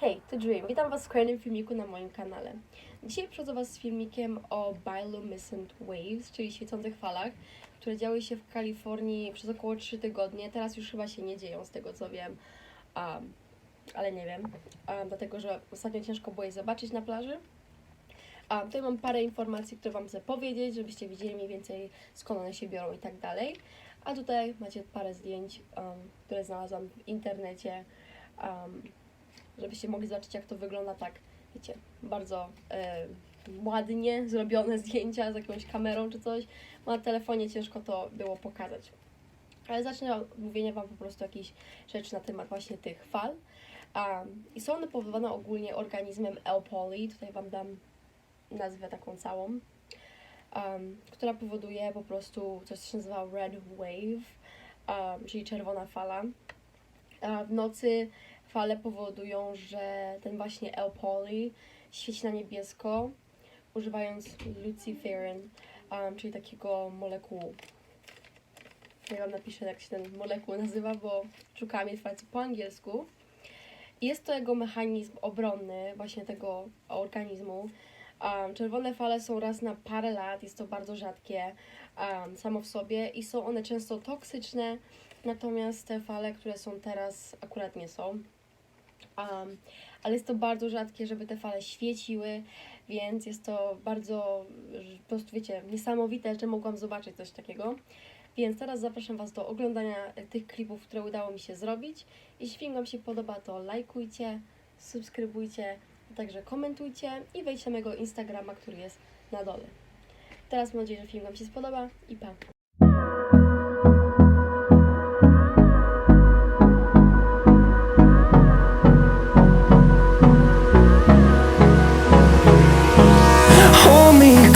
Hej, to Dream. Witam Was w kolejnym filmiku na moim kanale. Dzisiaj przychodzę Was z filmikiem o Bioluminescent Waves, czyli świecących falach, które działy się w Kalifornii przez około 3 tygodnie. Teraz już chyba się nie dzieją, z tego co wiem, um, ale nie wiem, um, dlatego że ostatnio ciężko było je zobaczyć na plaży. Um, tutaj mam parę informacji, które Wam chcę powiedzieć, żebyście widzieli mniej więcej skąd one się biorą i tak dalej. A tutaj macie parę zdjęć, um, które znalazłam w internecie. Um, żebyście mogli zobaczyć, jak to wygląda tak, wiecie, bardzo e, ładnie zrobione zdjęcia z jakąś kamerą czy coś. Bo na telefonie ciężko to było pokazać. Ale zacznę od mówienia Wam po prostu jakichś rzeczy na temat właśnie tych fal. Um, I są one powodowane ogólnie organizmem L. poli, tutaj Wam dam nazwę taką całą, um, która powoduje po prostu coś, co się nazywa red wave, um, czyli czerwona fala. A w nocy fale powodują, że ten właśnie L. poli świeci na niebiesko, używając luciferin, um, czyli takiego molekułu. Ja wam napiszę, jak się ten molekuł nazywa, bo szukałam informacji po angielsku. Jest to jego mechanizm obronny, właśnie tego organizmu. Um, czerwone fale są raz na parę lat, jest to bardzo rzadkie um, samo w sobie i są one często toksyczne, natomiast te fale, które są teraz, akurat nie są. Um, ale jest to bardzo rzadkie, żeby te fale świeciły, więc jest to bardzo, po prostu wiecie, niesamowite, że mogłam zobaczyć coś takiego. Więc teraz zapraszam Was do oglądania e, tych klipów, które udało mi się zrobić. Jeśli Wam się podoba, to lajkujcie, subskrybujcie, a także komentujcie i wejdźcie na mojego Instagrama, który jest na dole. Teraz mam nadzieję, że film Wam się spodoba i pa!